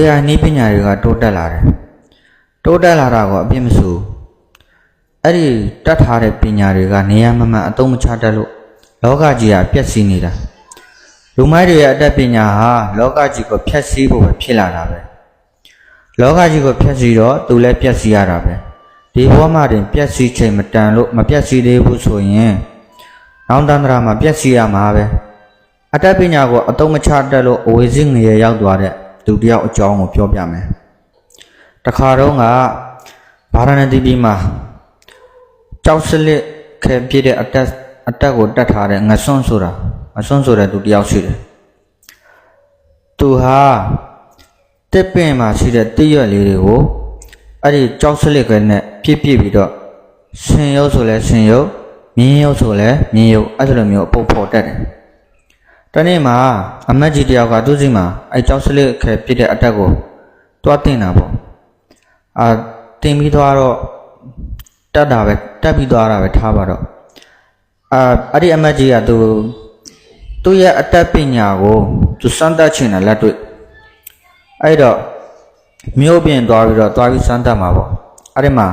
AI နည်းပညာတွေကတိုးတက်လာတယ်တိုးတက်လာတာကအပြစ်မဆိုဘူးအဲ့ဒီတတ်ထားတဲ့ပညာတွေကနေရာမမှန်အသုံးမချတတ်လို့လောကကြီးကပျက်စီးနေတာလူမိုက်တွေရဲ့အတတ်ပညာဟာလောကကြီးကိုဖျက်ဆီးဖို့ပဲဖြစ်လာတာပဲလောကကြီးကိုဖျက်ဆီးတော့သူလည်းပျက်စီးရတာပဲဒီဘဝမှာတင်ပျက်စီးချိန်မတန်လို့မပျက်စီးသေးဘူးဆိုရင်နောက်တန်းတရာမှာပျက်စီးရမှာပဲအတတ်ပညာကိုအသုံးမချတတ်လို့အဝေစီငရေရောက်သွားတဲ့ သူတစ်ယောက်အကြောင်းကိုပြောပြမယ်။တခါတော့ကဗာရာဏသီပြည်မှာကြောက်စလစ်ခဲပြည့်တဲ့အတက်အတက်ကိုတတ်ထားတဲ့ငဆွန်းဆိုတာငဆွန်းဆိုတဲ့သူတစ်ယောက်ရှိတယ်။သူဟာတစ်ပင်မှာရှိတဲ့တည့်ရွက်လေးတွေကိုအဲ့ဒီကြောက်စလစ်ခဲနဲ့ပြည့်ပြည့်ပြီးတော့ရှင်ရုပ်ဆိုလဲရှင်ရုပ်မြင်းရုပ်ဆိုလဲမြင်းရုပ်အဲ့လိုမျိုးပုတ်ဖော်တတ်တယ်။ တနေ့မှာအမတ်ကြီးတယောက်ကသူ့စီမှာအဲကြောက်စလစ်ခဲပြစ်တဲ့အတက်ကိုတွားတင်တာပေါ့အာတင်ပြီးသွားတော့တတ်တာပဲတက်ပြီးသွားတာပဲထားပါတော့အာအဲ့ဒီအမတ်ကြီးကသူသူ့ရဲ့အတက်ပညာကိုသူစမ်းသပ်ချင်တယ်လက်တွေ့အဲ့တော့မြို့ပြင်သွားပြီးတော့သွားပြီးစမ်းသပ်မှာပေါ့အဲ့ဒီမှာ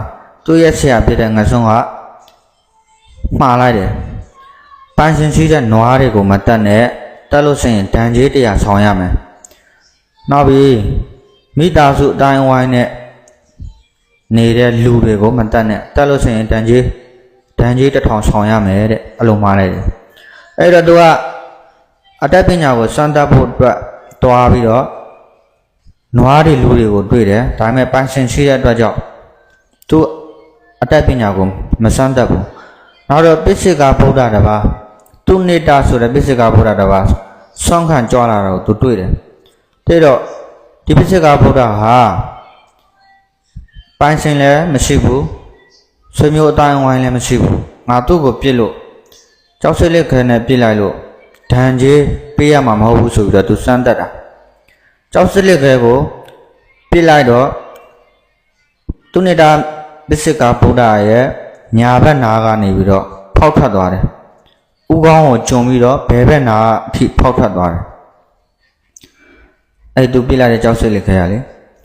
သူ့ရဲ့ဆရာပြစ်တဲ့ငဆုံကမှားလိုက်တယ်ပန်းရှင်ရှိတဲ့နွားတွေကိုမတက်နဲ့ တက်လို့ရှိရင်ဒဏ်ကြီးတရားဆောင်ရမယ်။နောက်ပြီးမိသားစုအတိုင်းဝိုင်းနဲ့နေတဲ့လူတွေကိုမတက်နဲ့တက်လို့ရှိရင်ဒဏ်ကြီးဒဏ်ကြီးတစ်ထောင်ဆောင်ရမယ်တဲ့အလုံးမှားလိုက်တယ်။အဲ့တော့သူကအတတ်ပညာကိုစမ်းသပ်ဖို့အတွက်တွားပြီးတော့နွားတွေလူတွေကိုတွေ့တယ်။ဒါပေမဲ့ပန်းရှင်ရှိတဲ့အတွက်ကြောင့်သူအတတ်ပညာကိုမစမ်းသပ်ဘူး။နောက်တော့ပိစိကဗုဒ္ဓတစ်ပါး သူနေတာဆိုတဲ့ပိစိကဗုဒ္ဓတစ်ပါးဆွမ်းခံကြွားလာတော့သူတွေ့တယ်တဲ့တော့ဒီပိစိကဗုဒ္ဓဟာပိုင်ရှင်လည်းမရှိဘူးဆွေမျိုးအတိုင်းအဝိုင်းလည်းမရှိဘူးငါသူ့ကိုပြစ်လို့ကြောက်စိတ်လက်ခဲနဲ့ပြစ်လိုက်လို့ဒဏ်ကြီးပေးရမှာမဟုတ်ဘူးဆိုပြီးတော့သူစမ်းတက်တာကြောက်စိတ်လက်ခဲကိုပြစ်လိုက်တော့သူနေတာပစ္စကဗုဒ္ဓရဲ့ညာဘက်နာကနေပြီးတော့ဖောက်ထွက်သွားတယ်။ ဥကောင်းကိုဂျုံပြီးတော့ဘယ်ဘက်နာအထိဖောက်ထွက်သွားတယ်။အဲ့သူပြစ်လိုက်တဲ့ကြောက်စိတ်လေးခရလေ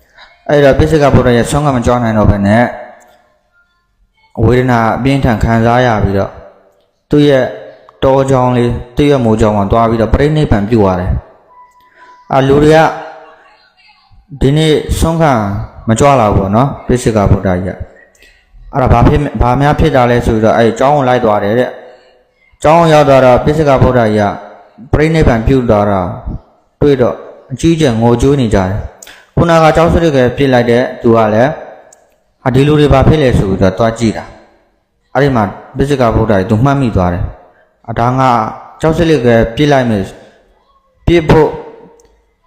။အဲ့တော့ပစ္စကဗုဒ္ဓရဲ့ဆွမ်းကမကြောနိုင်တော့ဘဲနဲ့ဝေဒနာအပြင်းထန်ခံစားရပြီးတော့သူ့ရဲ့တောချောင်းလေးသူ့ရဲ့မိုးချောင်းမှာတွားပြီးတော့ပြိဋိဘံပြုတ်သွားတယ်။အာလူတွေကဒီနေ့ဆုံးခံမကြွလာဘူးပေါ့နော်ပိစိကဗုဒ္ဓကြီးကအဲ့ဒါဘာဖြစ်ဘာများဖြစ်တာလဲဆိုပြီးတော့အဲ့ကျောင်းကိုလိုက်သွားတယ်တဲ့ ကျောင်းကိုရောက်သွားတော့ပိစိကဗုဒ္ဓကြီးကပြိဋိဘံပြုတ်သွားတာတွေ့တော့အကြီးကျယ်ငိုကြိုးနေကြတယ်ခုနကကျောင်းစရိတ်ကပြစ်လိုက်တဲ့သူကလည်းဟာဒီလူတွေဘာဖြစ်လဲဆိုပြီးတော့တွားကြည့်တာအဲ့ဒီမှာပိစိကဗုဒ္ဓကြီးသူမှတ်မိသွားတယ်အဒါငါကျောင်းစရိတ်ကပြစ်လိုက်မယ်ပြစ်ဖို့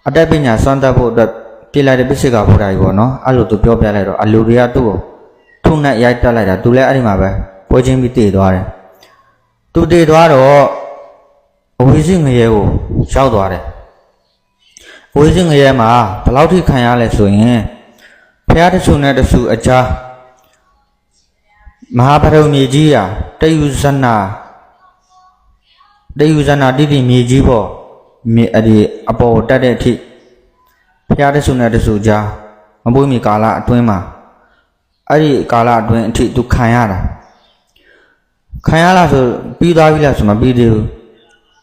အတက်ပညာစွမ်းတတ်ဖို့အတွက်ပြလိုက်တဲ့ပစ္စည်းကဘုရားကြီးပေါ့နော်အဲ့လိုသူပြောပြလိုက်တော့အလူတွေကသူ့ကိုထုံနဲ့ရိုက်တက်လိုက်တာသူလည်းအဲ့ဒီမှာပဲပွဲချင်းပြီးတည်သွားတယ် သူတည်သွားတော့အဝိဇ္ဇငရဲကိုရောက်သွားတယ်အဝိဇ္ဇငရဲမှာဘယ်လောက်ထိခံရလဲဆိုရင်ဖះတဆူနဲ့တဆူအကြားမဟာဗရုံမြေကြီးဟာတယူဇနာတေယူဇနာတိတိမြေကြီးပေါ့မြေအဲ့ဒီအပေါ်ကိုတက်တဲ့အထိဖျားတဆုနဲ့တဆုကြားမပွေးမီကာလအတွင်းမှာအဲ့ဒီကာလအတွင်းအထိသူခံရတာ ခံရလားဆိုပြီးသွားပြီလားဆိုမပြီးသေးဘူး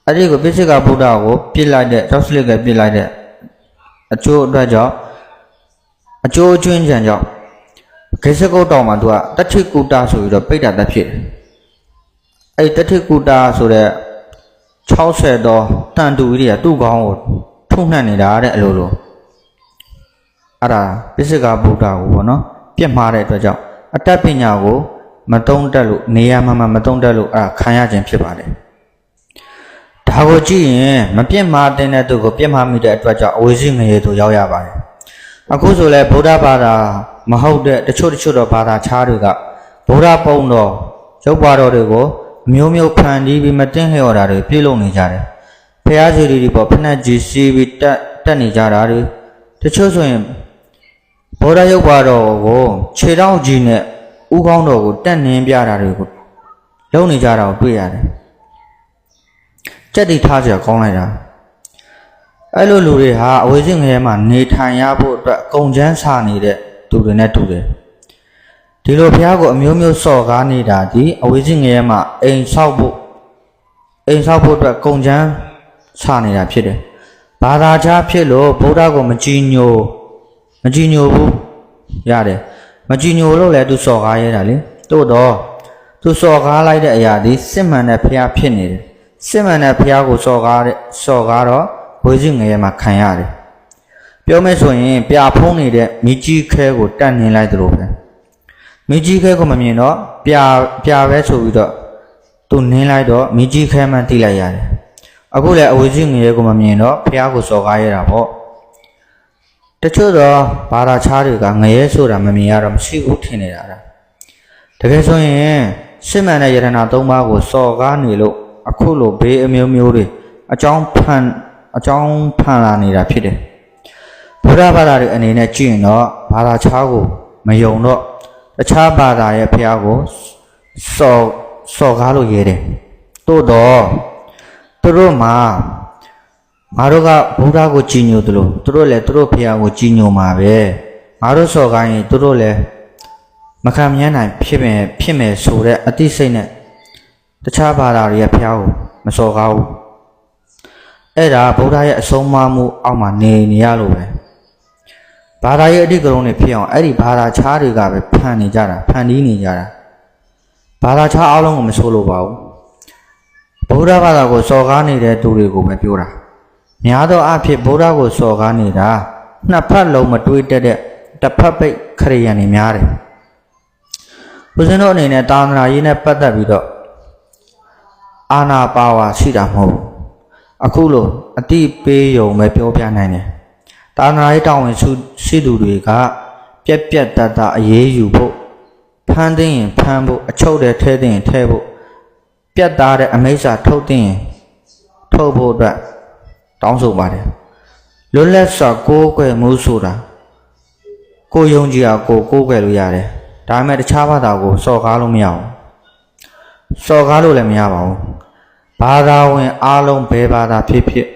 အဲ့ဒီကိုပိစိကဗုဒ္ဓကိုပြစ်လိုက်တဲ့တောက်စလစ်ကပြစ်လိုက်တဲ့အကျိုးအတွက်ကြောင့်အကျိုးအကျွင်းကြံကြောင့်ခေစကုတ်တော်မှာသူကတဋ္ဌိကုတဆိုပြီးတော့ပိဋကတ်ဖြစ်တယ်အဲ့ဒီတဋ္ဌိကုတဆိုတဲ့60တော့တန်တူကြီးတွေကသူ့ကောင်းကိုထုံနှံ့နေတာတဲ့အလိုလိုအဲ့ဒါပိစိကဗုဒ္ဓကိုပေါ့နော် ပြစ်မှားတဲ့အတွက်ကြောင့်အတတ်ပညာကို မတုံးတက်လို့နေရာမှမှမတုံးတက်လို့အဲ့ဒါခံရခြင်းဖြစ်ပါတယ်ဒါကိုကြည့်ရင်မပြစ်မှားတဲ့တဲ့သူကိုပြစ်မှားမိတဲ့အတွက်ကြောင့်အဝိဇ္ဇငရေသူရောက်ရပါတယ်အခုဆိုလဲဗုဒ္ဓဘာသာမဟုတ်တဲ့တချို့တချို့တော့ဘာသာခြားတွေကဗုဒ္ဓပုံတော်ရုပ်ပွားတော်တွေကိုအမျိုးမျိုးဖန်တီးပြီးမတင်လျော်တာတွေပြုလုပ်နေကြတယ်ဖះစီရီတွေပေါ့ဖက်နဲ့ကြီးစီးပြီးတက်တက်နေကြတာတွေတချို့ဆိုရင်ဗုဒ္ဓရုပ်ပါတော်ကိုခြေထောက်ကြီးနဲ့ ဥကောင်းတော်ကိုတက်နင်းပြတာတွေကိုလုံနေကြတာကိုတွေ့ရတယ်။ကြက်တိထားစရာကောင်းလိုက်တာအဲ့လိုလူတွေဟာအဝေးစစ်ငရဲမှာနေထိုင်ရဖို့အတွက်အကုန်ချမ်းစာနေတဲ့သူတွေနဲ့တူတယ်ဒီလိုဘုရားကိုအမျိုးမျိုးစော်ကားနေတာဒီအဝေးစစ်ငရဲမှာအိမ်ဆောက်ဖို့အိမ်ဆောက်ဖို့အတွက်ကုန်ချမ်းစာနေတာဖြစ်တယ်ဘာသာခြားဖြစ်လို့ဗုဒ္ဓကိုမကြည်ညိုမကြည်ညိုဘူးရတယ် မကြည်ညိုလို့လည်းသူစော်ကားရတာလေတို့တော့သူစော်ကားလိုက်တဲ့အရာဒီစစ်မှန်တဲ့ဘုရားဖြစ်နေတယ်စစ်မှန်တဲ့ဘုရားကိုစော်ကားတဲ့စော်ကားတော့ဝေစစ်ငရဲမှာခံရတယ်ပြောမယ်ဆိုရင်ပြာဖုံးနေတဲ့မိကြီးခဲကိုတတ်နေလိုက်သလိုပဲမိကြီးခဲကိုမမြင်တော့ပြာပြာပဲဆိုပြီးတော့သူနင်းလိုက်တော့မိကြီးခဲမှတိလိုက်ရတယ်အခုလည်းအဝေစစ်ငရဲကိုမမြင်တော့ဘုရားကိုစော်ကားရတာပေါ့ တချို့တော့ဘာသာခြားတွေကငရဲဆိုတာမမြင်ရတော့မရှိဘူးထင်နေတာလားတကယ်ဆိုရင်ရှင်းမှန်တဲ့ယတနာ၃ပါးကိုစော်ကားနေလို့အခုလိုဘေးအမျိုးမျိုးတွေအကြောင်းဖန်အကြောင်းဖန်လာနေတာဖြစ်တယ်ဘုရားဘာသာတွေအနေနဲ့ကြည့်ရင်တော့ဘာသာခြားကိုမယုံတော့တခြားဘာသာရဲ့ဖះကိုစော်စော်ကားလို့ရတယ်တို့တော့သူတို့မှာ ငါတို့ကဘုရားကိုကြည်ညိုသလိုသူတို့လည်းသူတို့ဖះကိုကြည်ညိုမှာပဲငါတို့စော်ကိုင်းရင်သူတို့လည်းမခံမြန်းနိုင်ဖြစ်မယ်ဖြစ်မယ်ဆိုတဲ့အသိစိတ်နဲ့တခြားဘာသာတွေရဲ့ဖះကိုမစော်ကားဘူးအဲ့ဒါဗုဒ္ဓရဲ့အဆုံးအမမှုအောက်မှာနေနေရလို့ပဲဘာသာရဲ့အဓိကရုဏ်းတွေဖြစ်အောင်အဲ့ဒီဘာသာခြားတွေကပဲဖန်နေကြတာဖန်တီးနေကြတာဘာသာခြားအားလုံးကိုမဆိုးလို့ပါဘူးဗုဒ္ဓဘာသာကိုစော်ကားနေတဲ့သူတွေကိုပဲပြောတာ များသောအားဖြင့်ဗုဒ္ဓကိုစော်ကားနေတာနှစ်ဖက်လုံးမတွေးတက်တဲ့တစ်ဖက်ပိတ်ခရိယန်တွေများတယ်။ဦးဇင်းတို့အနေနဲ့တာသနာရေးနဲ့ပတ်သက်ပြီးတော့အာနာပါဝါရှိတာမဟုတ်ဘူး။အခုလိုအတိပေးယုံပဲပြောပြနိုင်တယ်။တာသနာရေးတောင်းဝင်ရှိရှိသူတွေကပြက်ပြက်တတ်တာအေးအေးယူဖို့ဖမ်းသိရင်ဖမ်းဖို့အချုပ်တဲ့ထဲသိရင်ထဲဖို့ပြက်သားတဲ့အမိစ္ဆာထုတ်သိရင်ထုတ်ဖို့အတွက် တောင်းဆိုပါတယ်လွတ်လပ်စွာကိုးကွယ်မှုဆိုတာကိုယုံကြည်အောင်ကိုကိုးကွယ်လို့ရတယ်ဒါပေမဲ့တခြားဘာသာကိုစော်ကားလို့မရဘူးစော်ကားလို့လည်းမရပါဘူးဘာသာဝင်အားလုံးဘယ်ဘာသာဖြစ်ဖြစ်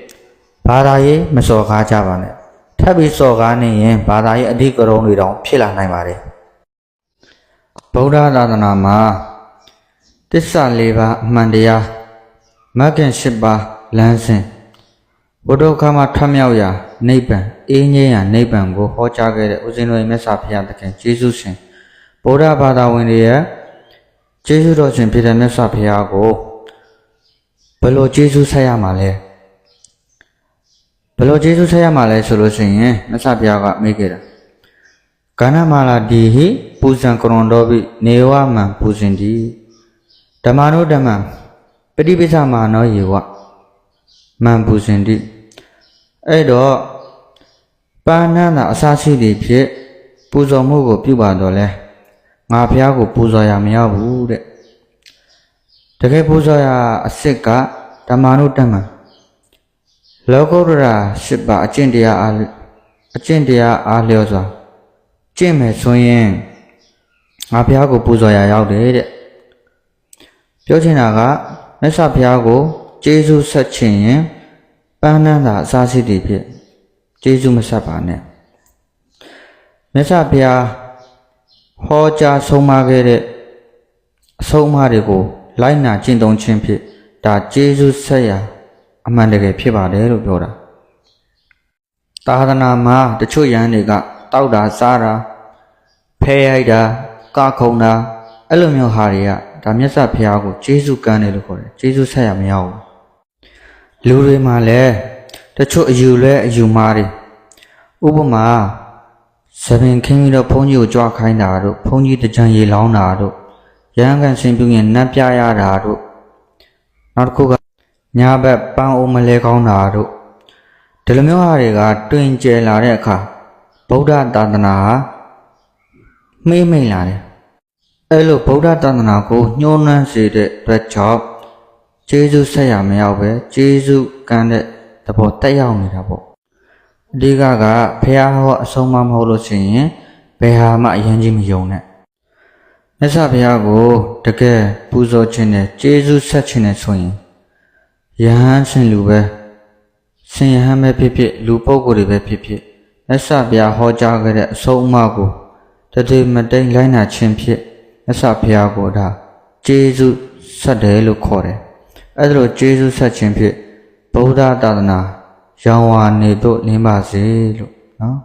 ဘာသာရေးမစော်ကားကြပါနဲ့ထပ်ပြီးစော်ကားနေရင်ဘာသာရေးအဓိကရုဏ်းတွေတောင်ဖြစ်လာနိုင်ပါတယ်ဗုဒ္ဓသာသနာမှာတစ္ဆာ၄ပါးအမှန်တရားမဂ္ဂင်၈ပါးလမ်းစဉ် ဘုဒ္ဓခါမှာထမြောက်ရာနိဗ္ဗာန်အေးငြိမ်းရာနိဗ္ဗာန်ကိုဟောကြားခဲ့တဲ့ဦးဇင်းတော်ရဲ့မြတ်စွာဘုရားသခင်ယေရှုရှင်ဗုဒ္ဓဘာသာဝင်တွေရဲ့ယေရှုတော်ရှင်ဖြစ်တဲ့မြတ်စွာဘုရားကိုဘယ်လိုယေရှုဆက်ရမှာလဲဘယ်လိုယေရှုဆက်ရမှာလဲဆိုလို့ရှိရင်မြတ်စွာဘုရားကမေးခဲ့တာကဏ္ဍမာလာဒီဟိပူဇံကရွန်တော်ဘိနေဝမံပူဇင်တိဓမ္မနုဓမ္မံပฏิပိစ္ဆမာနောယေဝမန်ပူဇင်တိ အဲ့တော့ပါဏန္တာအစာရှိသည်ဖြင့်ပူဇော်မှုကိုပြုပါတော့လဲငါဖះကိုပူဇော်ရမရဘူးတဲ့တကယ်ပူဇော်ရအစ်စ်ကဓမ္မနုတ္တမံလောကုတ္တရာ၈ပါးအကျင့်တရားအားအကျင့်တရားအားလျော်စွာကျင့်မယ်ဆိုရင်ငါဖះကိုပူဇော်ရရောက်တယ်တဲ့ပြောချင်တာကမြတ်စွာဘုရားကိုကျေးဇူးဆက်ချင်ရင် ပန်းနန်းသာအစားစီတည်ဖြစ်ကျေးဇူးမဆက်ပါနဲ့မြတ်စွာဘုရားဟောကြားဆုံးမခဲ့တဲ့အဆုံးအမတွေကို လိုက်နာကျင့်သုံးခြင်းဖြင့်ဒါကျေးဇူးဆက်ရာအမှန်တကယ်ဖြစ်ပါတယ်လို့ပြောတာသာသနာမှာတချို့ယန်းတွေကတောက်တာစားတာဖဲရိုက်တာကခုံတာအဲ့လိုမျိုးဟာတွေကဒါမြတ်စွာဘုရားကိုကျေးဇူးကမ်းတယ်လို့ခေါ်တယ်ကျေးဇူးဆက်ရမရဘူး လူတွေမှာလည်းတချို့အယူလဲအယူမားတွေဥပမာသဘင်ခင်းပြီးတော့ဘုန်းကြီးကိုကြွားခိုင်းတာတို့ဘုန်းကြီးတကြံရေလောင်းတာတို့ရဟန်းကန်ဆင်ပြုရင်နတ်ပြရတာတို့နောက်တစ်ခုကညာဘက်ပန်းအိုးမလဲကောင်းတာတို့ဒီလိုမျိုးဟာတွေကတွင်ကျယ်လာတဲ့အခါဗုဒ္ဓသာသနာဟာမှိမ့်မိန်လာတယ်အဲ့လိုဗုဒ္ဓသာသနာကိုညှိုးနှမ်းစေတဲ့အတွက်ကြောင့် ကျေးဇူးဆက်ရမရောက်ပဲကျေးဇူးကမ်းတဲ့သဘောတက်ရောက်နေတာပေါ့အဓိကကဖះဟောအဆုံးမမဟုတ်လို့ရှိရင်ဘယ်ဟာမှအရင်ကြီးမယုံနဲ့မြတ်စွာဘုရားကိုတကယ်ပူဇော်ခြင်းနဲ့ကျေးဇူးဆက်ခြင်းနဲ့ဆိုရင်ယဟန်ရှင်လူပဲရှင်ယဟန်ပဲဖြစ်ဖြစ်လူပုဂ္ဂိုလ်တွေပဲဖြစ်ဖြစ်မြတ်စွာဘုရားဟောကြားခဲ့တဲ့အဆုံးအမကိုတတိမတိန်လိုက်နာခြင်းဖြင့်မြတ်စွာဘုရားကိုဒါကျေးဇူးဆက်တယ်လို့ခေါ်တယ် အဲ့ဒါလိုကျေးဇူးဆက်ခြင်းဖြင့်ဗုဒ္ဓသာသနာရောင်ဝါနေတို့နင်းပါစေလို့နော်